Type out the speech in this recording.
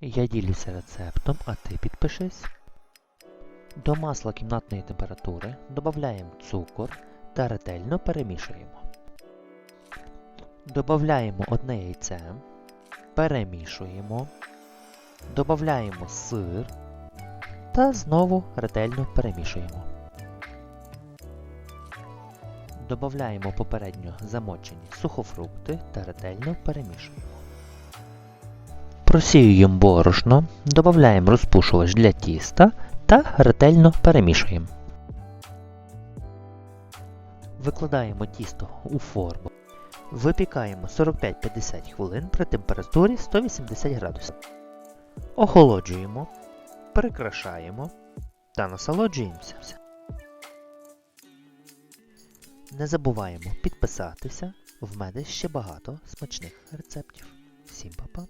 Я ділюся рецептом, а ти підпишись. До масла кімнатної температури додаємо цукор та ретельно перемішуємо. Додаємо одне яйце, перемішуємо, додаємо сир та знову ретельно перемішуємо. Додаємо попередньо замочені сухофрукти та ретельно перемішуємо. Просіюємо борошно, додаємо розпушувач для тіста та ретельно перемішуємо. Викладаємо тісто у форму. Випікаємо 45-50 хвилин при температурі 180 градусів. Охолоджуємо, прикрашаємо та насолоджуємося. Не забуваємо підписатися. В мене ще багато смачних рецептів. Всім па-па!